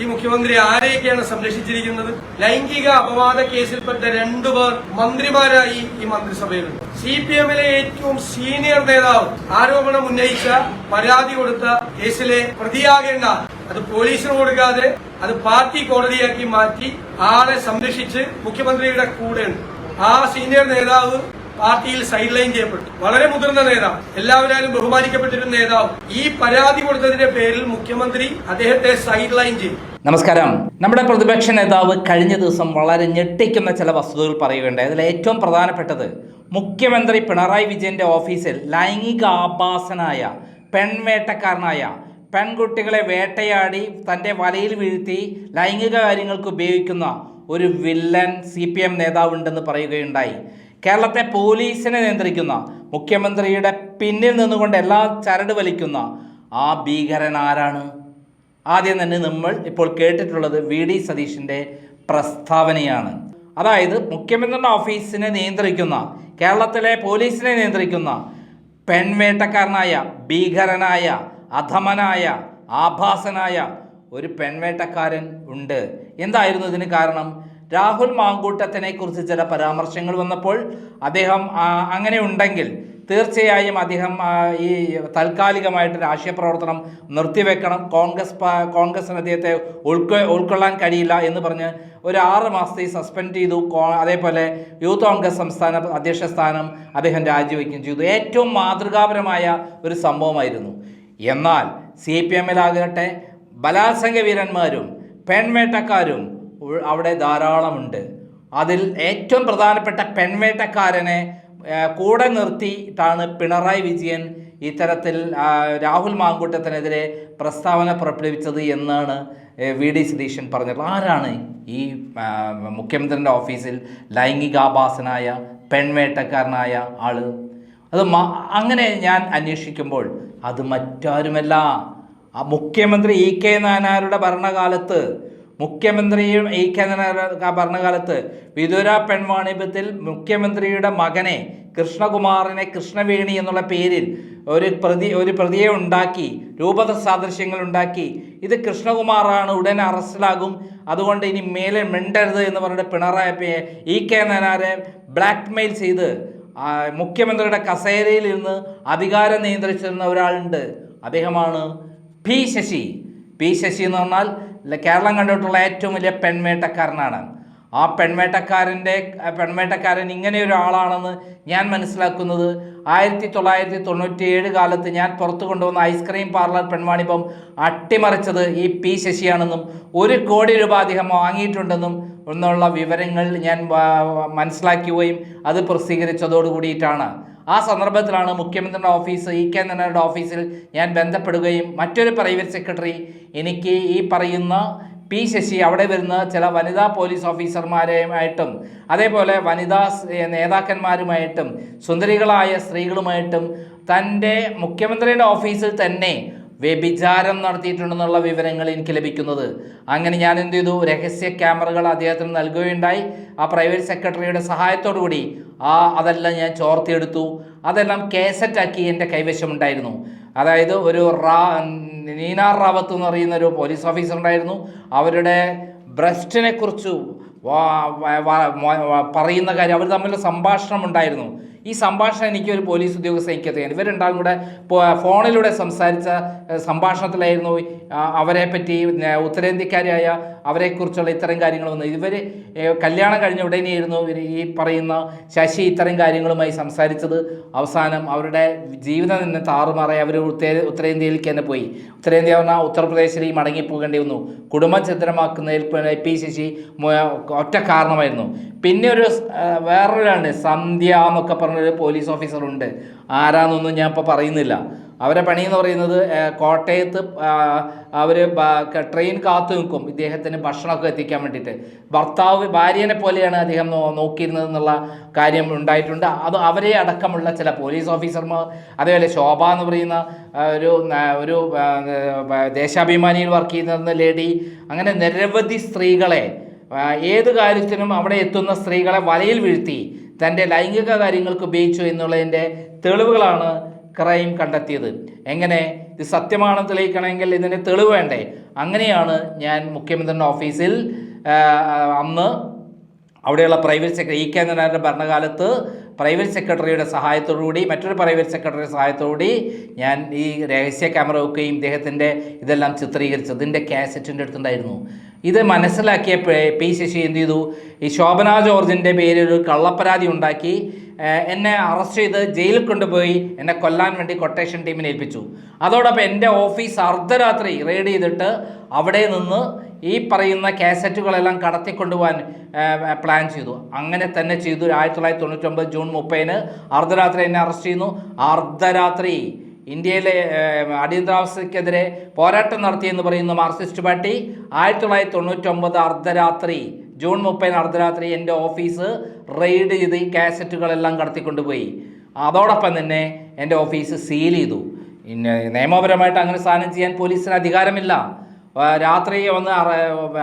ഈ മുഖ്യമന്ത്രി ആരെയൊക്കെയാണ് സംരക്ഷിച്ചിരിക്കുന്നത്? ലൈംഗിക അപവാദ കേസിൽപ്പെട്ട രണ്ടുപേർ മന്ത്രിമാരായി ഈ മന്ത്രിസഭയിൽ സി പി എമ്മിലെ ഏറ്റവും സീനിയർ നേതാവ് ആരോപണം ഉന്നയിച്ച പരാതി കൊടുത്ത കേസിലെ പ്രതിയാകേണ്ട അത് പോലീസിന് കൊടുക്കാതെ അത് പാർട്ടി കോടതിയാക്കി മാറ്റി ആളെ സംരക്ഷിച്ച് മുഖ്യമന്ത്രിയുടെ കൂടെയുണ്ട്. ആ സീനിയർ നേതാവ് പാർട്ടിയിൽ സൈഡ് ലൈൻ ചെയ്യപ്പെട്ടു. വളരെ മുതിർന്ന നേതാവ് എല്ലാവരും ബഹുമാനിക്കപ്പെട്ടിരുന്ന നേതാവ്. ഈ പരാതി കൊടുത്തതിന്റെ പേരിൽ മുഖ്യമന്ത്രി അദ്ദേഹത്തെ സൈഡ് ലൈൻ ചെയ്തു. നമസ്കാരം. നമ്മുടെ പ്രതിപക്ഷ നേതാവ് കഴിഞ്ഞ ദിവസം വളരെ ഞെട്ടിക്കുന്ന ചില വസ്തുതകൾ പറയുകയുണ്ടായി. അതിൽ ഏറ്റവും പ്രധാനപ്പെട്ടത് മുഖ്യമന്ത്രി പിണറായി വിജയന്റെ ഓഫീസിൽ ലൈംഗിക ആഭാസനായ പെൺവേട്ടക്കാരനായ പെൺകുട്ടികളെ വേട്ടയാടി തന്റെ വലയിൽ വീഴ്ത്തി ലൈംഗിക കാര്യങ്ങൾക്ക് ഉപയോഗിക്കുന്ന ഒരു വില്ലൻ സി പി എം നേതാവുണ്ടെന്ന് പറയുകയുണ്ടായി. കേരളത്തെ പോലീസിനെ നിയന്ത്രിക്കുന്ന മുഖ്യമന്ത്രിയുടെ പിന്നിൽ നിന്നുകൊണ്ട് എല്ലാ ചരട് വലിക്കുന്ന ആ ഭീകരൻ ആരാണ്? ആദ്യം തന്നെ നമ്മൾ ഇപ്പോൾ കേട്ടിട്ടുള്ളത് വി ഡി സതീഷിന്റെ പ്രസ്താവനയാണ്. അതായത് മുഖ്യമന്ത്രിയുടെ ഓഫീസിനെ നിയന്ത്രിക്കുന്ന കേരളത്തിലെ പോലീസിനെ നിയന്ത്രിക്കുന്ന പെൺവേട്ടക്കാരനായ ഭീകരനായ അധമനായ ആഭാസനായ ഒരു പെൺവേട്ടക്കാരൻ ഉണ്ട്. എന്തായിരുന്നു ഇതിന് കാരണം? രാഹുൽ മാങ്കൂട്ടത്തിനെ കുറിച്ച് ചില പരാമർശങ്ങൾ വന്നപ്പോൾ അദ്ദേഹം അങ്ങനെ ഉണ്ടെങ്കിൽ തീർച്ചയായും അദ്ദേഹം ഈ താൽക്കാലികമായിട്ട് രാഷ്ട്രീയ പ്രവർത്തനം നിർത്തിവെക്കണം. കോൺഗ്രസ് കോൺഗ്രസിന് അദ്ദേഹത്തെ ഉൾക്കൊ ഉൾക്കൊള്ളാൻ കഴിയില്ല എന്ന് പറഞ്ഞ് ഒരു ആറ് മാസത്തെ സസ്പെൻഡ് ചെയ്തു. അതേപോലെ യൂത്ത് കോൺഗ്രസ് സംസ്ഥാന അധ്യക്ഷ സ്ഥാനം അദ്ദേഹം രാജിവെക്കുകയും ചെയ്തു. ഏറ്റവും മാതൃകാപരമായ ഒരു സംഭവമായിരുന്നു. എന്നാൽ സി പി എമ്മിലാകട്ടെ ബലാത്സംഗ വീരന്മാരും പെൺവേട്ടക്കാരും അവിടെ ധാരാളമുണ്ട്. അതിൽ ഏറ്റവും പ്രധാനപ്പെട്ട പെൺവേട്ടക്കാരനെ കൂടെ നിർത്തിയിട്ടാണ് പിണറായി വിജയൻ ഇത്തരത്തിൽ രാഹുൽ മാങ്കൂട്ടത്തിനെതിരെ പ്രസ്താവന പുറപ്പെടുവിച്ചത് എന്നാണ് വി ഡി സതീശൻ പറഞ്ഞിട്ടുള്ളത്. ആരാണ് ഈ മുഖ്യമന്ത്രിന്റെ ഓഫീസിൽ ലൈംഗികാഭാസനായ പെൺവേട്ടക്കാരനായ ആൾ അത് അങ്ങനെ ഞാൻ അന്വേഷിക്കുമ്പോൾ അത് മറ്റാരുമല്ല. ആ മുഖ്യമന്ത്രി ഇ കെ നായനാരുടെ ഭരണകാലത്ത് മുഖ്യമന്ത്രിയും ഈ കേന്ദ്ര ഭരണകാലത്ത് വിദുര പെൺവാണിഭത്തിൽ മുഖ്യമന്ത്രിയുടെ മകനെ കൃഷ്ണകുമാറിനെ കൃഷ്ണവേണി എന്നുള്ള പേരിൽ ഒരു പ്രതി ഒരു പ്രതിയെ ഉണ്ടാക്കി രൂപത സാദൃശ്യങ്ങൾ ഉണ്ടാക്കി. ഇത് കൃഷ്ണകുമാറാണ് ഉടൻ അറസ്റ്റിലാകും. അതുകൊണ്ട് ഇനി മേലെ മിണ്ടരുത് എന്ന് പറഞ്ഞിട്ട് പിണറായി ഇ കെ നായനാരെ ബ്ലാക്ക്മെയിൽ ചെയ്ത് മുഖ്യമന്ത്രിയുടെ കസേരയിൽ ഇരുന്ന് അധികാരം നിയന്ത്രിച്ചിരുന്ന ഒരാളുണ്ട്. അദ്ദേഹമാണ് പി ശശി. പി ശശി എന്ന് പറഞ്ഞാൽ കേരളം കണ്ടിട്ടുള്ള ഏറ്റവും വലിയ പെൺവേട്ടക്കാരനാണ് ആ പെൺവേട്ടക്കാരന്റെ പെൺവേട്ടക്കാരൻ ഇങ്ങനെ ഒരാളാണെന്ന് ഞാൻ മനസ്സിലാക്കുന്നത്. ആയിരത്തി തൊള്ളായിരത്തി തൊണ്ണൂറ്റി ഏഴ് കാലത്ത് ഞാൻ പുറത്തു കൊണ്ടുവന്ന ഐസ്ക്രീം പാർലർ പെൺവാണിഭം അട്ടിമറിച്ചത് ഈ പി ശശിയാണെന്നും ഒരു കോടി രൂപ അധികം വാങ്ങിയിട്ടുണ്ടെന്നും എന്നുള്ള വിവരങ്ങൾ ഞാൻ മനസ്സിലാക്കുകയും അത് പ്രസിദ്ധീകരിച്ചതോടു കൂടിയിട്ടാണ് ആ സന്ദർഭത്തിലാണ് മുഖ്യമന്ത്രിയുടെ ഓഫീസ് ഇ കെ നായരുടെ ഓഫീസിൽ ഞാൻ ബന്ധപ്പെടുകയും മറ്റൊരു പ്രൈവറ്റ് സെക്രട്ടറി എനിക്ക് ഈ പറയുന്ന പി ശശി അവിടെ വരുന്ന ചില വനിതാ പോലീസ് ഓഫീസർമാരുമായിട്ടും അതേപോലെ വനിതാ നേതാക്കന്മാരുമായിട്ടും സുന്ദരികളായ സ്ത്രീകളുമായിട്ടും തന്റെ മുഖ്യമന്ത്രിയുടെ ഓഫീസിൽ തന്നെ വ്യഭിചാരം നടത്തിയിട്ടുണ്ടെന്നുള്ള വിവരങ്ങൾ എനിക്ക് ലഭിക്കുന്നത്. അങ്ങനെ ഞാൻ എന്ത് ചെയ്തു? രഹസ്യ ക്യാമറകൾ അദ്ദേഹത്തിന് നൽകുകയുണ്ടായി. ആ പ്രൈവറ്റ് സെക്രട്ടറിയുടെ സഹായത്തോടു കൂടി ആ അതെല്ലാം ഞാൻ ചോർത്തിയെടുത്തു. അതെല്ലാം കേസറ്റാക്കി എന്റെ കൈവശമുണ്ടായിരുന്നു. അതായത് ഒരു റാ നീനാർ റാവത്ത് എന്ന് പറയുന്ന ഒരു പോലീസ് ഓഫീസർ ഉണ്ടായിരുന്നു. അവരുടെ ബ്രസ്റ്റിനെ കുറിച്ച് വാ- വ- വ- മോ- വ- പറയുന്ന കാര്യം അവർ തമ്മിലുള്ള സംഭാഷണം ഉണ്ടായിരുന്നു. ഈ സംഭാഷണം എനിക്ക് ഒരു പോലീസ് ഉദ്യോഗസ്ഥ എനിക്ക് അറിയാം. ഇവരുണ്ടാകും കൂടെ ഫോണിലൂടെ സംസാരിച്ച സംഭാഷണത്തിലായിരുന്നു അവരെ പറ്റി ഉത്തരേന്ത്യക്കാരായ അവരെക്കുറിച്ചുള്ള ഇത്തരം കാര്യങ്ങൾ വന്നത്. ഇവർ കല്യാണം കഴിഞ്ഞ ഉടനെയായിരുന്നു ഇവർ ഈ പറയുന്ന ശശി ഇത്തരം കാര്യങ്ങളുമായി സംസാരിച്ചത്. അവസാനം അവരുടെ ജീവിതം തന്നെ താറുമാറായി അവർ ഉത്തര ഉത്തരേന്ത്യയിലേക്ക് തന്നെ പോയി. ഉത്തരേന്ത്യ പറഞ്ഞാൽ ഉത്തർപ്രദേശിലേക്ക് മടങ്ങിപ്പോകേണ്ടി വന്നു. കുടുംബം ചിത്രമാക്കുന്നതിൽ പി ശശി ഒറ്റ കാരണമായിരുന്നു. പിന്നെ ഒരു വേറൊരാണ് സന്ധ്യ എന്നൊക്കെ പറഞ്ഞൊരു പോലീസ് ഓഫീസറുണ്ട്. ആരാന്നൊന്നും ഞാൻ ഇപ്പോൾ പറയുന്നില്ല. അവരെ പണി എന്ന് പറയുന്നത് കോട്ടയത്ത് അവർ ട്രെയിൻ കാത്തു നിൽക്കും ഇദ്ദേഹത്തിന് ഭക്ഷണമൊക്കെ എത്തിക്കാൻ വേണ്ടിയിട്ട്. ഭർത്താവ് ഭാര്യനെ പോലെയാണ് അദ്ദേഹം നോക്കിയിരുന്നത് എന്നുള്ള കാര്യം ഉണ്ടായിട്ടുണ്ട്. അത് അവരെ അടക്കമുള്ള ചില പോലീസ് ഓഫീസർമാർ അതേപോലെ ശോഭ എന്ന് പറയുന്ന ഒരു ഒരു ദേശാഭിമാനിയിൽ വർക്ക് ചെയ്യുന്ന ലേഡി അങ്ങനെ നിരവധി സ്ത്രീകളെ ഏത് കാര്യത്തിനും അവിടെ എത്തുന്ന സ്ത്രീകളെ വലയിൽ വീഴ്ത്തി. തന്റെ ലൈംഗിക കാര്യങ്ങൾക്ക് ഉപയോഗിച്ചു എന്നുള്ളതിന്റെ തെളിവുകളാണ് ക്രൈം കണ്ടെത്തിയത്. എങ്ങനെ? ഇത് സത്യമാണെന്ന് തെളിയിക്കണമെങ്കിൽ ഇതിന്റെ തെളിവ് വേണ്ടേ? അങ്ങനെയാണ് ഞാൻ മുഖ്യമന്ത്രിയുടെ ഓഫീസിൽ അന്ന് അവിടെയുള്ള പ്രൈവറ്റ് സെക്രട്ടറി ഇ കെ നായരുടെ ഭരണകാലത്ത് പ്രൈവറ്റ് സെക്രട്ടറിയുടെ സഹായത്തോടുകൂടി മറ്റൊരു പ്രൈവറ്റ് സെക്രട്ടറിയുടെ സഹായത്തോടുകൂടി ഞാൻ ഈ രഹസ്യ ക്യാമറ വെക്കുകയും ഇദ്ദേഹത്തിന്റെ ഇതെല്ലാം ചിത്രീകരിച്ചു ഇതിന്റെ കാസറ്റിന്റെ അടുത്തുണ്ടായിരുന്നു. ഇത് മനസ്സിലാക്കിയ പി- ശശി എന്ത് ചെയ്തു? ഈ ശോഭന ജോർജിന്റെ പേരിൽ ഒരു കള്ളപ്പരാതി ഉണ്ടാക്കി എന്നെ അറസ്റ്റ് ചെയ്ത് ജയിലിൽ കൊണ്ടുപോയി എന്നെ കൊല്ലാൻ വേണ്ടി കൊട്ടേഷൻ ടീമിനെ ഏൽപ്പിച്ചു. അതോടൊപ്പം എന്റെ ഓഫീസ് അർദ്ധരാത്രി റെയ്ഡ് ചെയ്തിട്ട് അവിടെ നിന്ന് ഈ പറയുന്ന കാസറ്റുകളെല്ലാം കടത്തിക്കൊണ്ടുപോകാൻ പ്ലാൻ ചെയ്തു. അങ്ങനെ തന്നെ ചെയ്തു. ആയിരത്തി തൊള്ളായിരത്തി തൊണ്ണൂറ്റൊമ്പത് ജൂൺ മുപ്പതിന് അർദ്ധരാത്രി എന്നെ അറസ്റ്റ് ചെയ്യുന്നു. അർദ്ധരാത്രി ഇന്ത്യയിലെ അടിയന്തരാവസ്ഥക്കെതിരെ പോരാട്ടം നടത്തിയെന്ന് പറയുന്ന മാർക്സിസ്റ്റ് പാർട്ടി ആയിരത്തി തൊള്ളായിരത്തി തൊണ്ണൂറ്റൊമ്പത് അർദ്ധരാത്രി ജൂൺ മുപ്പതിന് അർദ്ധരാത്രി എന്റെ ഓഫീസ് റെയ്ഡ് ചെയ്ത് ഈ കാസറ്റുകളെല്ലാം കടത്തിക്കൊണ്ടുപോയി. അതോടൊപ്പം തന്നെ എന്റെ ഓഫീസ് സീൽ ചെയ്തു. പിന്നെ നിയമപരമായിട്ട് അങ്ങനെ സാധനം ചെയ്യാൻ പോലീസിന് അധികാരമില്ല. രാത്രി ഒന്ന്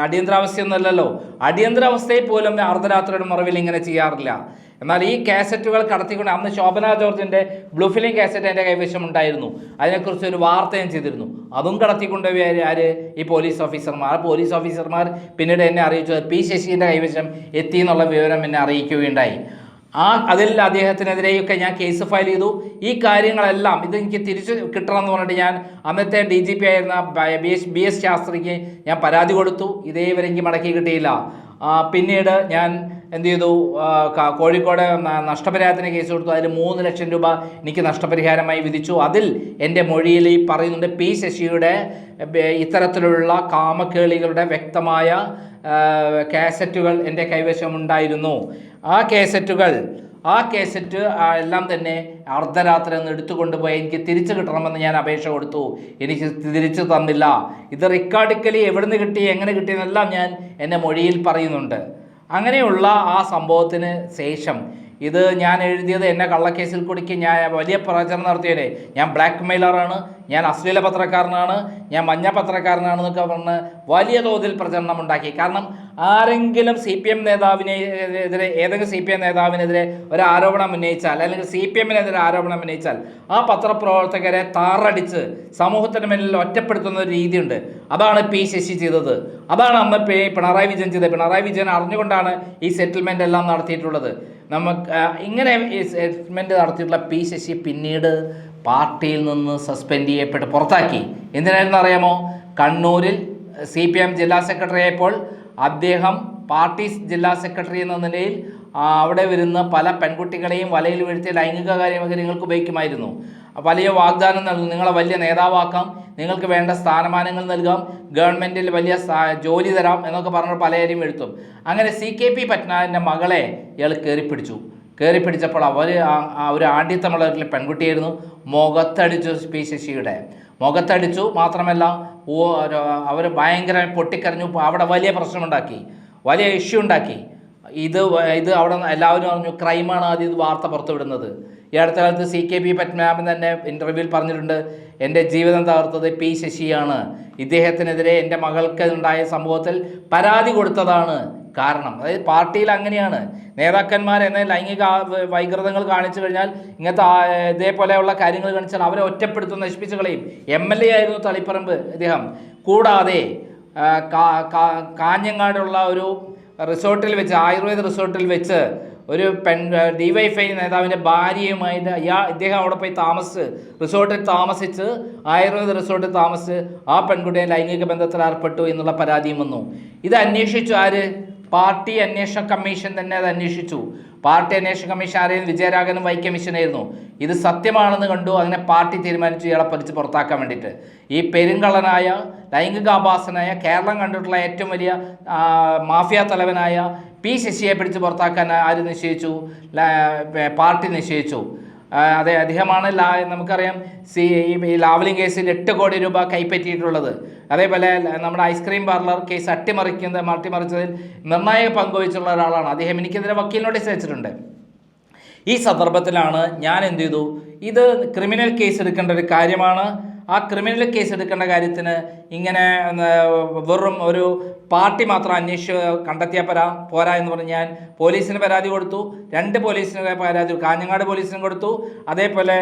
അടിയന്തരാവസ്ഥയൊന്നുമല്ലല്ലോ. അടിയന്തരാവസ്ഥയിൽ പോലും അർദ്ധരാത്രിയുടെ മറവിൽ ഇങ്ങനെ ചെയ്യാറില്ല. എന്നാൽ ഈ കാസറ്റുകൾ കടത്തിക്കൊണ്ട് അന്ന് ശോഭന ജോർജിന്റെ ബ്ലൂ ഫിലിം കാസറ്റ് എന്റെ കൈവശം ഉണ്ടായിരുന്നു. അതിനെക്കുറിച്ച് ഒരു വാർത്ത ഞാൻ ചെയ്തിരുന്നു. അതും കടത്തിക്കൊണ്ട് ആര് ഈ പോലീസ് ഓഫീസർമാർ. പോലീസ് ഓഫീസർമാർ പിന്നീട് എന്നെ അറിയിച്ചു. പി ശശിന്റെ കൈവശം എത്തി എന്നുള്ള വിവരം എന്നെ അറിയിക്കുകയുണ്ടായി. ആ അതിൽ അദ്ദേഹത്തിനെതിരെയൊക്കെ ഞാൻ കേസ് ഫയൽ ചെയ്തു. ഈ കാര്യങ്ങളെല്ലാം ഇത് എനിക്ക് തിരിച്ചു കിട്ടണം എന്ന് പറഞ്ഞിട്ട് ഞാൻ അന്നത്തെ ഡി ജി പി ആയിരുന്ന ബി എസ് ബി എസ് ശാസ്ത്രിക്ക് ഞാൻ പരാതി കൊടുത്തു. ഇതേവരെ എനിക്ക് മടക്കി കിട്ടിയില്ല. പിന്നീട് ഞാൻ എന്ത് ചെയ്തു? കോഴിക്കോട് നഷ്ടപരിഹാരത്തിന് കേസ് കൊടുത്തു. അതിൽ മൂന്ന് ലക്ഷം രൂപ എനിക്ക് നഷ്ടപരിഹാരമായി വിധിച്ചു. അതിൽ എന്റെ മൊഴിയിൽ ഈ പറയുന്നുണ്ട് പി ശശിയുടെ ഇത്തരത്തിലുള്ള കാമക്കേളികളുടെ വ്യക്തമായ കാസറ്റുകൾ എന്റെ കൈവശം ഉണ്ടായിരുന്നു. ആ കാസറ്റുകൾ ആ കേസറ്റ് എല്ലാം തന്നെ അർദ്ധരാത്രി ഒന്ന് എടുത്തുകൊണ്ടുപോയി എനിക്ക് തിരിച്ചു കിട്ടണമെന്ന് ഞാൻ അപേക്ഷ കൊടുത്തു. എനിക്ക് തിരിച്ചു തന്നില്ല. ഇത് റിക്കാർഡിക്കലി എവിടുന്ന് കിട്ടി എങ്ങനെ കിട്ടിയെന്നെല്ലാം ഞാൻ എന്റെ മൊഴിയിൽ പറയുന്നുണ്ട്. അങ്ങനെയുള്ള ആ സംഭവത്തിന് ശേഷം ഇത് ഞാൻ എഴുതിയത് എന്നെ കള്ളക്കേസിൽ കുടുക്കി ഞാൻ വലിയ പ്രചരണം നടത്തിയതേ ഞാൻ ബ്ലാക്ക് മെയിലറാണ് ഞാൻ അശ്ലീല പത്രക്കാരനാണ് ഞാൻ മഞ്ഞ പത്രക്കാരനാണെന്നൊക്കെ പറഞ്ഞ് വലിയ തോതിൽ പ്രചരണം ഉണ്ടാക്കി കാരണം ആരെങ്കിലും സി പി എം നേതാവിനെ എതിരെ ഏതെങ്കിലും സി പി എം നേതാവിനെതിരെ ഒരു ആരോപണം ഉന്നയിച്ചാൽ അല്ലെങ്കിൽ സി പി എമ്മിനെതിരെ ആരോപണം ഉന്നയിച്ചാൽ ആ പത്രപ്രവർത്തകരെ താറടിച്ച് സമൂഹത്തിന് മുന്നിൽ ഒറ്റപ്പെടുത്തുന്ന ഒരു രീതിയുണ്ട്. അതാണ് പി ശശി ചെയ്തത്. അതാണ് അന്ന് പിണറായി വിജയൻ ചെയ്തത്. പിണറായി വിജയൻ അറിഞ്ഞുകൊണ്ടാണ് ഈ സെറ്റിൽമെന്റ് എല്ലാം നടത്തിയിട്ടുള്ളത്. നമുക്ക് ഇങ്ങനെ ഈ സെറ്റിൽമെന്റ് നടത്തിയിട്ടുള്ള പി ശശി പിന്നീട് പാർട്ടിയിൽ നിന്ന് സസ്പെൻഡ് ചെയ്യപ്പെട്ട് പുറത്താക്കി. എന്തിനായിരുന്നു അറിയാമോ? കണ്ണൂരിൽ സി പി എം ജില്ലാ സെക്രട്ടറി ആയപ്പോൾ അദ്ദേഹം പാർട്ടി ജില്ലാ സെക്രട്ടറി എന്ന നിലയിൽ അവിടെ വരുന്ന പല പെൺകുട്ടികളെയും വലയിൽ വീഴ്ത്തി ലൈംഗിക കാര്യങ്ങൾക്ക് ഉപയോഗിക്കുമായിരുന്നു. വലിയ വാഗ്ദാനം നൽകും. നിങ്ങളെ വലിയ നേതാവാക്കാം. നിങ്ങൾക്ക് വേണ്ട സ്ഥാനമാനങ്ങൾ നൽകാം. ഗവൺമെന്റിൽ വലിയ ജോലി തരാം എന്നൊക്കെ പറഞ്ഞ് പലരും എഴുത്തും അങ്ങനെ സി കെ പി പത്മനാഭന്റെ മകളെ ഇയാൾ കയറിപ്പിടിച്ചു. കയറി പിടിച്ചപ്പോൾ അവർ ആ ഒരു ആഢ്യത്തമുള്ള പെൺകുട്ടിയായിരുന്നു. മുഖത്തടിച്ചു പി ശശിയുടെ മുഖത്തടിച്ചു മാത്രമല്ല അവർ ഭയങ്കര പൊട്ടിക്കരഞ്ഞു അവിടെ വലിയ പ്രശ്നമുണ്ടാക്കി വലിയ ഇഷ്യൂ ഉണ്ടാക്കി. ഇത് ഇത് അവിടെ എല്ലാവരും പറഞ്ഞു ക്രൈമാണ് ആദ്യം ഇത് വാർത്ത പുറത്തുവിടുന്നത്. ഈ അടുത്ത കാലത്ത് സി കെ പി പത്മനാഭൻ തന്നെ ഇന്റർവ്യൂവിൽ പറഞ്ഞിട്ടുണ്ട് എന്റെ ജീവിതം തകർത്തത് പി ശശിയാണ്. ഇദ്ദേഹത്തിനെതിരെ എന്റെ മകൾക്ക് ഉണ്ടായ സംഭവത്തിൽ പരാതി കൊടുത്തതാണ്. കാരണം. അതായത് പാർട്ടിയിൽ അങ്ങനെയാണ്. നേതാക്കന്മാർ എന്ന ലൈംഗിക വൈകൃതങ്ങൾ കാണിച്ചു കഴിഞ്ഞാൽ ഇങ്ങനത്തെ ഇതേപോലെയുള്ള കാര്യങ്ങൾ കാണിച്ചാൽ അവരെ ഒറ്റപ്പെടുത്തും നശിപ്പിച്ച് കളയും. എം എൽ എ ആയിരുന്നു തളിപ്പറമ്പ് അദ്ദേഹം കൂടാതെ കാഞ്ഞങ്ങാടുള്ള ഒരു റിസോർട്ടിൽ വെച്ച് ആയുർവേദ റിസോർട്ടിൽ വെച്ച് ഒരു പെൺ ഡിവൈഫൈ നേതാവിന്റെ ഭാര്യയുമായിട്ട് അയാൾ ഇദ്ദേഹം അവിടെ പോയി താമസിച്ച് റിസോർട്ടിൽ താമസിച്ച് ആയുർവേദ റിസോർട്ടിൽ താമസിച്ച് ആ പെൺകുട്ടിയെ ലൈംഗിക ബന്ധത്തിൽ ഏർപ്പെട്ടു എന്നുള്ള പരാതിയും വന്നു. ഇത് അന്വേഷിച്ചു ആര്? പാർട്ടി അന്വേഷണ കമ്മീഷൻ തന്നെ അത് അന്വേഷിച്ചു. പാർട്ടി അന്വേഷണ കമ്മീഷൻ ആരെയും വിജയരാഘവനും വൈ കമ്മീഷനായിരുന്നു ഇത് സത്യമാണെന്ന് കണ്ടു. അങ്ങനെ പാർട്ടി തീരുമാനിച്ചു. ഇയാളെ പറിച്ച് പുറത്താക്കാൻ വേണ്ടിയിട്ട്. ഈ പെരുങ്കള്ളനായ ലൈംഗികാഭാസനായ കേരളം കണ്ടിട്ടുള്ള ഏറ്റവും വലിയ മാഫിയ തലവനായ പി ശശിയെ പിടിച്ച് പുറത്താക്കാൻ ആര് നിശ്ചയിച്ചു? പാർട്ടി നിശ്ചയിച്ചു. അതെ അദ്ദേഹമാണ് ലാ നമുക്കറിയാം. സി ഈ ലാവലിംഗ് കേസിൽ എട്ട് കോടി രൂപ കൈപ്പറ്റിയിട്ടുള്ളത്. അതേപോലെ നമ്മുടെ ഐസ്ക്രീം പാർലർ കേസ് അട്ടിമറിക്കുന്ന അട്ടിമറിച്ചതിൽ നിർണായക പങ്കുവഹിച്ചുള്ള ഒരാളാണ്. അദ്ദേഹം എനിക്കെതിരെ വക്കീൽ നോട്ടീസ് അയച്ചിട്ടുണ്ട്. ഈ സന്ദർഭത്തിലാണ് ഞാൻ എന്ത് ചെയ്തു? ഇത് ക്രിമിനൽ കേസ് എടുക്കേണ്ട ഒരു കാര്യമാണ്. ആ ക്രിമിനൽ കേസ് എടുക്കേണ്ട കാര്യത്തിന് ഇങ്ങനെ വെറും ഒരു പാർട്ടി മാത്രം അന്വേഷിച്ച് കണ്ടെത്തിയാൽ പോരാ പോരാ എന്ന് പറഞ്ഞ് ഞാൻ പോലീസിന് പരാതി കൊടുത്തു. രണ്ട് പോലീസിന് പരാതി കാഞ്ഞങ്ങാട് പോലീസിനും കൊടുത്തു. അതേപോലെ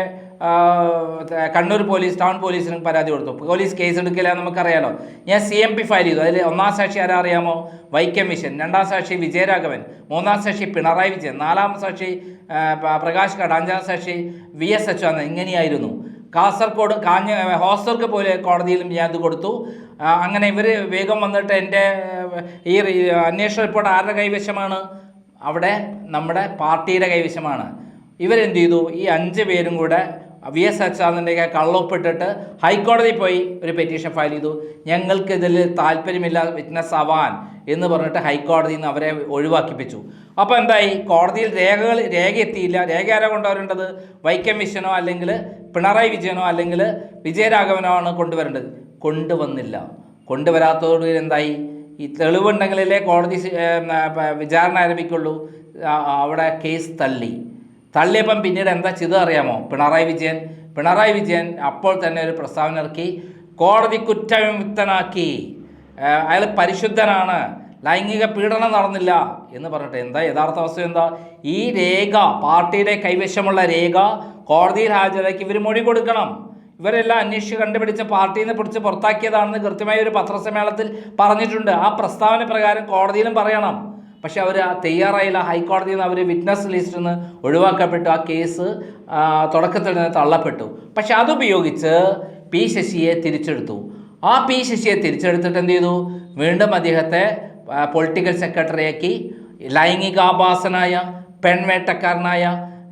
കണ്ണൂർ പോലീസ് ടൗൺ പോലീസിനും പരാതി കൊടുത്തു. പോലീസ് കേസ് എടുക്കില്ല നമുക്കറിയാലോ. ഞാൻ സി എം പി ഫയൽ ചെയ്തു. അതിൽ ഒന്നാം സാക്ഷി ആരാ അറിയാമോ? വൈക്കം മിഷൻ രണ്ടാം സാക്ഷി വിജയരാഘവൻ. മൂന്നാം സാക്ഷി പിണറായി വിജയൻ. നാലാം സാക്ഷി പ്രകാശ് കാട് അഞ്ചാം സാക്ഷി വി എസ് അച്യുതാനന്ദൻ. ഇങ്ങനെയായിരുന്നു. കാസർഗോഡ് കാഞ്ഞ ഹോസ്റ്റർക്ക് പോലെ കോടതിയിലും ഞാൻ ഇത് കൊടുത്തു. അങ്ങനെ ഇവർ വേഗം വന്നിട്ട് എന്റെ ഈ അന്വേഷണ റിപ്പോർട്ട് ആരുടെ കൈവശമാണ്? അവിടെ നമ്മുടെ പാർട്ടിയുടെ കൈവശമാണ്. ഇവരെന്ത് ചെയ്തു? ഈ അഞ്ച് പേരും കൂടെ വി എസ് അച്യുതാനന്ദന്റെ കള്ളൊപ്പിട്ടിട്ട് ഹൈക്കോടതിയിൽ പോയി ഒരു പെറ്റീഷൻ ഫയൽ ചെയ്തു. ഞങ്ങൾക്കിതിൽ താല്പര്യമില്ല വിറ്റ്നസ് ആവാൻ എന്ന് പറഞ്ഞിട്ട് ഹൈക്കോടതിയിൽ നിന്ന് അവരെ ഒഴിവാക്കിപ്പിച്ചു. അപ്പോൾ എന്തായി? കോടതിയിൽ രേഖകൾ രേഖ എത്തിയില്ല. രേഖ ആരാ കൊണ്ടുവരേണ്ടത്? വൈക്കം വിശ്വനോ അല്ലെങ്കിൽ പിണറായി വിജയനോ അല്ലെങ്കിൽ വിജയരാഘവനോ ആണ് കൊണ്ടുവരേണ്ടത്. കൊണ്ടുവന്നില്ല. കൊണ്ടുവരാത്തതോടുകൂടി എന്തായി? ഈ തെളിവുണ്ടെങ്കിലല്ലേ കോടതി വിചാരണ ആരംഭിക്കുള്ളൂ. അവിടെ കേസ് തള്ളി. തള്ളിയപ്പം പിന്നീട് എന്താ ചെയ്തത് അറിയാമോ? പിണറായി വിജയൻ. പിണറായി വിജയൻ അപ്പോൾ തന്നെ ഒരു പ്രസ്താവന ഇറക്കി. കോടതി കുറ്റവിമുക്തനാക്കി. അയാൾ പരിശുദ്ധനാണ്. ലൈംഗിക പീഡനം നടന്നില്ല എന്ന് പറഞ്ഞിട്ട് എന്താ? യഥാർത്ഥ അവസ്ഥ എന്താ? ഈ രേഖ പാർട്ടിയുടെ കൈവശമുള്ള രേഖ കോടതിയിൽ ഹാജരാക്കി ഇവർ മൊഴി കൊടുക്കണം. ഇവരെല്ലാം അന്വേഷിച്ച് കണ്ടുപിടിച്ച് പാർട്ടിയിൽ നിന്ന് പിടിച്ച് പുറത്താക്കിയതാണെന്ന് കൃത്യമായി ഒരു പത്രസമ്മേളനത്തിൽ പറഞ്ഞിട്ടുണ്ട്. ആ പ്രസ്താവന പ്രകാരം കോടതിയിലും പറയണം. പക്ഷെ അവർ തയ്യാറായില്ല. ഹൈക്കോടതിയിൽ നിന്ന് അവർ വിറ്റ്നസ് ലിസ്റ്റിൽ നിന്ന് ഒഴിവാക്കപ്പെട്ടു. ആ കേസ് തുടക്കത്തിൽ നിന്ന് തള്ളപ്പെട്ടു. പക്ഷെ അതുപയോഗിച്ച് പി ശശിയെ തിരിച്ചെടുത്തു. ആ പി ശശിയെ തിരിച്ചെടുത്തിട്ട് എന്ത് ചെയ്തു? വീണ്ടും അദ്ദേഹത്തെ പൊളിറ്റിക്കൽ സെക്രട്ടറിയാക്കി ലൈംഗികാഭാസനായ പെൺവേട്ടക്കാരനായ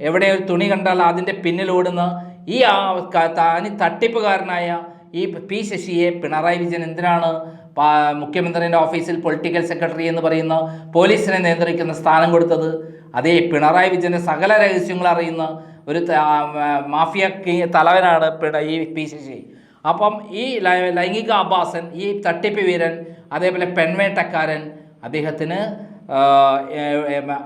എവിടെ ഒരു തുണി കണ്ടാൽ അതിന്റെ പിന്നിലോടുന്ന ഈ താനി തട്ടിപ്പുകാരനായ ഈ പി ശശിയെ പിണറായി വിജയൻ എന്തിനാണ് മുഖ്യമന്ത്രിയുടെ ഓഫീസിൽ പൊളിറ്റിക്കൽ സെക്രട്ടറി എന്ന് പറയുന്ന പോലീസിനെ നിയന്ത്രിക്കുന്ന സ്ഥാനം കൊടുത്തത്? അതേ പിണറായി വിജയന്റെ സകല രഹസ്യങ്ങൾ അറിയുന്ന ഒരു മാഫിയ തലവനാണ് ഈ പി ശശി. അപ്പം ഈ ലൈംഗിക ആഭാസൻ ഈ തട്ടിപ്പ് വീരൻ അതേപോലെ പെൺവേട്ടക്കാരൻ അദ്ദേഹത്തിന്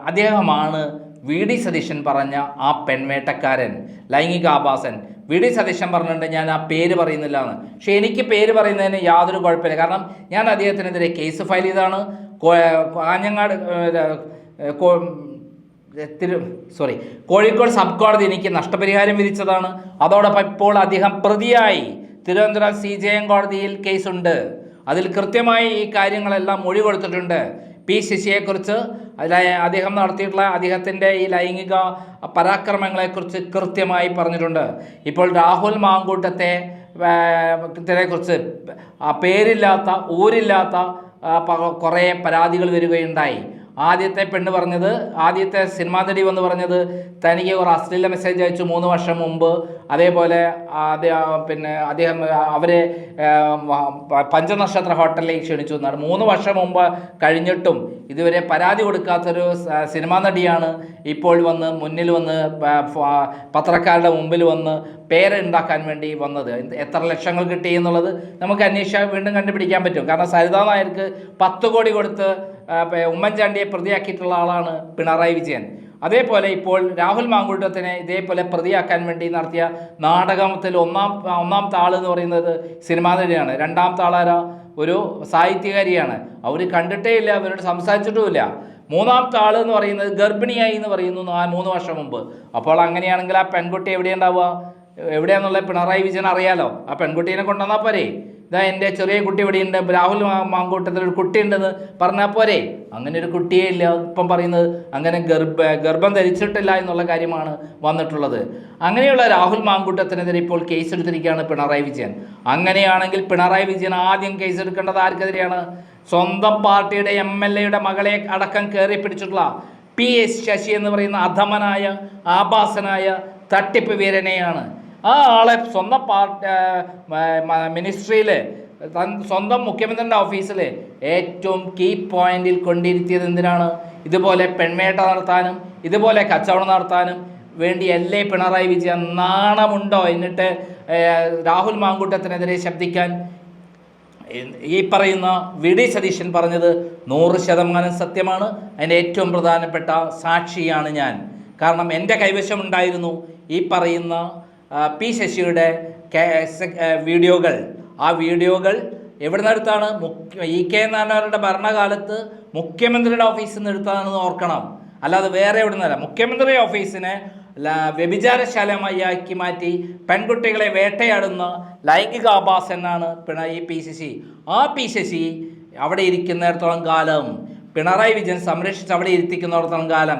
അദ്ദേഹമാണ് വി ഡി സതീശൻ പറഞ്ഞ ആ പെൺവേട്ടക്കാരൻ ലൈംഗിക ആഭാസൻ വി ഡി സതീശൻ പറഞ്ഞിട്ടുണ്ട് ഞാൻ ആ പേര് പറയുന്നില്ല എന്ന് പക്ഷേ എനിക്ക് പേര് പറയുന്നതിന് യാതൊരു കുഴപ്പമില്ല. കാരണം ഞാൻ അദ്ദേഹത്തിനെതിരെ കേസ് ഫയൽ ചെയ്താണ് കാഞ്ഞങ്ങാട് തിരു സോറി കോഴിക്കോട് സബ് കോടതി എനിക്ക് നഷ്ടപരിഹാരം വിധിച്ചതാണ്. അതോടൊപ്പം ഇപ്പോൾ അദ്ദേഹം പ്രതിയായി. തിരുവനന്തപുരം സി ജെ എം കോടതിയിൽ കേസുണ്ട്. അതിൽ കൃത്യമായി ഈ കാര്യങ്ങളെല്ലാം മൊഴി കൊടുത്തിട്ടുണ്ട്. പി ശശിയെക്കുറിച്ച് അതിൽ അദ്ദേഹം നടത്തിയിട്ടുള്ള അദ്ദേഹത്തിന്റെ ഈ ലൈംഗിക പരാക്രമങ്ങളെക്കുറിച്ച് കൃത്യമായി പറഞ്ഞിട്ടുണ്ട്. ഇപ്പോൾ രാഹുൽ മാങ്കൂട്ടത്തെ കുറിച്ച് പേരില്ലാത്ത ഊരില്ലാത്ത കുറേ പരാതികൾ വരികയുണ്ടായി. ആദ്യത്തെ പെണ്ണ് പറഞ്ഞത് ആദ്യത്തെ സിനിമാ നടി വന്ന് പറഞ്ഞത് തനിക്ക് ഒരു അശ്ലീല മെസ്സേജ് അയച്ചു മൂന്ന് വർഷം മുമ്പ്. അതേപോലെ പിന്നെ അദ്ദേഹം അവരെ പഞ്ചനക്ഷത്ര ഹോട്ടലിലേക്ക് ക്ഷണിച്ചു എന്നാണ്. മൂന്ന് വർഷം മുമ്പ് കഴിഞ്ഞിട്ടും ഇതുവരെ പരാതി കൊടുക്കാത്തൊരു സിനിമാ നടിയാണ് ഇപ്പോൾ വന്ന് മുന്നിൽ വന്ന് പത്രക്കാരുടെ മുമ്പിൽ വന്ന് പേരുണ്ടാക്കാൻ വേണ്ടി വന്നത്. എത്ര ലക്ഷങ്ങൾ കിട്ടി എന്നുള്ളത് നമുക്ക് അന്വേഷിച്ചാൽ വീണ്ടും കണ്ടുപിടിക്കാൻ പറ്റും. കാരണം സരിതാ നായർക്ക് പത്ത് കോടി കൊടുത്ത് ഉമ്മൻചാണ്ടിയെ പ്രതിയാക്കിയിട്ടുള്ള ആളാണ് പിണറായി വിജയൻ. അതേപോലെ ഇപ്പോൾ രാഹുൽ മാങ്കൂട്ടത്തിനെ ഇതേപോലെ പ്രതിയാക്കാൻ വേണ്ടി നടത്തിയ നാടകത്തിൽ ഒന്നാം ഒന്നാം താൾ എന്ന് പറയുന്നത് സിനിമാ നടിയാണ്. രണ്ടാമത്തെ താളാര ഒരു സാഹിത്യകാരിയാണ്. അവർ കണ്ടിട്ടേ ഇല്ല അവരോട് സംസാരിച്ചിട്ടുമില്ല. മൂന്നാമത്തെ ആൾ എന്ന് പറയുന്നത് ഗർഭിണിയായി എന്ന് പറയുന്നു ആ മൂന്ന് വർഷം മുമ്പ്. അപ്പോൾ അങ്ങനെയാണെങ്കിൽ ആ പെൺകുട്ടി എവിടെയുണ്ടാവുക? എവിടെയാണെന്നുള്ള പിണറായി വിജയൻ അറിയാലോ. ആ പെൺകുട്ടീനെ കൊണ്ടുവന്നാൽ പോരെ. ഇതാ എന്റെ ചെറിയ കുട്ടി ഇവിടെ ഇവിടെയുണ്ട് രാഹുൽ മാങ്കൂട്ടത്തിൽ ഒരു കുട്ടി ഉണ്ടെന്ന് പറഞ്ഞാൽ പോരെ? അങ്ങനെ ഒരു കുട്ടിയേ ഇല്ല. ഇപ്പം പറയുന്നത് അങ്ങനെ ഗർഭ ഗർഭം ധരിച്ചിട്ടില്ല എന്നുള്ള കാര്യമാണ് വന്നിട്ടുള്ളത്. അങ്ങനെയുള്ള രാഹുൽ മാങ്കൂട്ടത്തിനെതിരെ ഇപ്പോൾ കേസ് എടുത്തിരിക്കുകയാണ് പിണറായി വിജയൻ. അങ്ങനെയാണെങ്കിൽ പിണറായി വിജയൻ ആദ്യം കേസ് എടുക്കേണ്ടത് ആർക്കെതിരെയാണ്? സ്വന്തം പാർട്ടിയുടെ എം എൽ എയുടെ മകളെ അടക്കം കയറി പിടിച്ചിട്ടുള്ള പി എസ് ശശി എന്ന് പറയുന്ന അധമനായ ആഭാസനായ തട്ടിപ്പ് വീരനെയാണ്. ആ ആളെ സ്വന്തം പാർട്ടി മിനിസ്ട്രിയിൽ സ്വന്തം മുഖ്യമന്ത്രിയുടെ ഓഫീസിൽ ഏറ്റവും കീ പോയിന്റിൽ കൊണ്ടിരുത്തിയത് എന്തിനാണ്? ഇതുപോലെ പെൺവേട്ട നടത്താനും ഇതുപോലെ കച്ചവടം നടത്താനും വേണ്ടി എല്ലേ പിണറായി വിജയൻ നാണമുണ്ടോ എന്നിട്ട് രാഹുൽ മാങ്കൂട്ടത്തിനെതിരെ ശബ്ദിക്കാൻ? ഈ പറയുന്ന വി ഡി സതീശൻ പറഞ്ഞത് നൂറ് ശതമാനം സത്യമാണ്. അതിന്റെ ഏറ്റവും പ്രധാനപ്പെട്ട സാക്ഷിയാണ് ഞാൻ. കാരണം എന്റെ കൈവശമുണ്ടായിരുന്നു ഈ പറയുന്ന പി ശശിയുടെ വീഡിയോകൾ. ആ വീഡിയോകൾ എവിടെ നിന്നെടുത്താണ് മുഖ്യ ഇ കെ നായനാരുടെ ഭരണകാലത്ത് മുഖ്യമന്ത്രിയുടെ ഓഫീസിൽ നിന്ന് എടുത്തതാണെന്ന് ഓർക്കണം. അല്ലാതെ വേറെ എവിടെ നിന്നല്ല മുഖ്യമന്ത്രി ഓഫീസിനെ ആക്കി മാറ്റി പെൺകുട്ടികളെ വേട്ടയാടുന്ന ലൈംഗിക എന്നാണ് പിണറായി പി ശശി. ആ പി ശശി അവിടെ ഇരിക്കുന്നിടത്തോളം കാലം പിണറായി വിജയൻ സംരക്ഷിച്ച് അവിടെ ഇരുത്തിക്കുന്നിടത്തോളം കാലം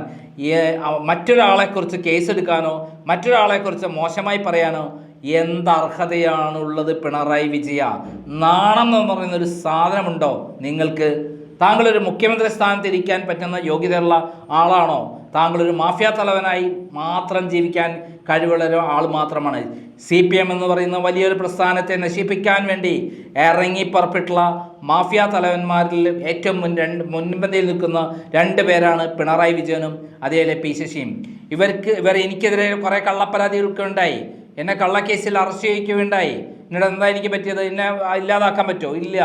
മറ്റൊരാളെക്കുറിച്ച് കേസെടുക്കാനോ മറ്റൊരാളെക്കുറിച്ച് മോശമായി പറയാനോ എന്തർഹതയാണുള്ളത് പിണറായി വിജയ? നാണം എന്ന് പറയുന്ന ഒരു സാധനമുണ്ടോ നിങ്ങൾക്ക്? താങ്കളൊരു മുഖ്യമന്ത്രി സ്ഥാനത്ത് ഇരിക്കാൻ പറ്റുന്ന യോഗ്യതയുള്ള ആളാണോ? താങ്കളൊരു മാഫിയ തലവനായി മാത്രം ജീവിക്കാൻ കഴിവുള്ള ആൾ മാത്രമാണ്. സി പി എം എന്ന് പറയുന്ന വലിയൊരു പ്രസ്ഥാനത്തെ നശിപ്പിക്കാൻ വേണ്ടി ഇറങ്ങി പുറപ്പെട്ടുള്ള മാഫിയ തലവന്മാരിൽ ഏറ്റവും മുൻ രണ്ട് മുൻപന്തിയിൽ നിൽക്കുന്ന രണ്ട് പേരാണ് പിണറായി വിജയനും അതേപോലെ പി ശശിയും. ഇവർക്ക് ഇവർ എനിക്കെതിരെ കുറേ കള്ളപ്പരാതികളൊക്കെ ഉണ്ടായി. എന്നെ കള്ളക്കേസിൽ അറസ്റ്റ് ചെയ്യുകയുണ്ടായി എന്നിട്ട് എന്താ എനിക്ക് പറ്റിയത്? എന്നെ ഇല്ലാതാക്കാൻ പറ്റുമോ? ഇല്ല.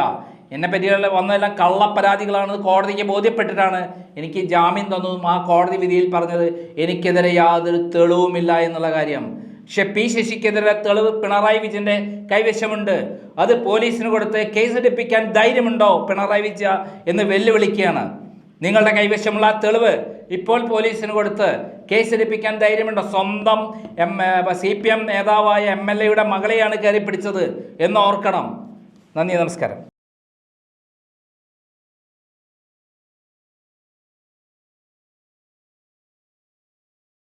എന്നെ പറ്റിയുള്ള വന്നതെല്ലാം കള്ളപ്പരാതികളാണെന്ന് കോടതിക്ക് ബോധ്യപ്പെട്ടിട്ടാണ് എനിക്ക് ജാമ്യം തന്നതും ആ കോടതി വിധിയിൽ പറഞ്ഞത് എനിക്കെതിരെ യാതൊരു തെളിവുമില്ല എന്നുള്ള കാര്യം. പക്ഷെ പി ശശിക്കെതിരെ തെളിവ് പിണറായി വിജയന്റെ കൈവശമുണ്ട്. അത് പോലീസിന് കൊടുത്ത് കേസെടുപ്പിക്കാൻ ധൈര്യമുണ്ടോ പിണറായി വിജയ എന്ന് വെല്ലുവിളിക്കുകയാണ്. നിങ്ങളുടെ കൈവശമുള്ള തെളിവ് ഇപ്പോൾ പോലീസിന് കൊടുത്ത് കേസെടുപ്പിക്കാൻ ധൈര്യമുണ്ടോ? സ്വന്തം എം സി പി എം നേതാവായ എം എൽ എയുടെ മകളെയാണ് കയറി പിടിച്ചത് എന്ന് ഓർക്കണം. നന്ദി നമസ്കാരം.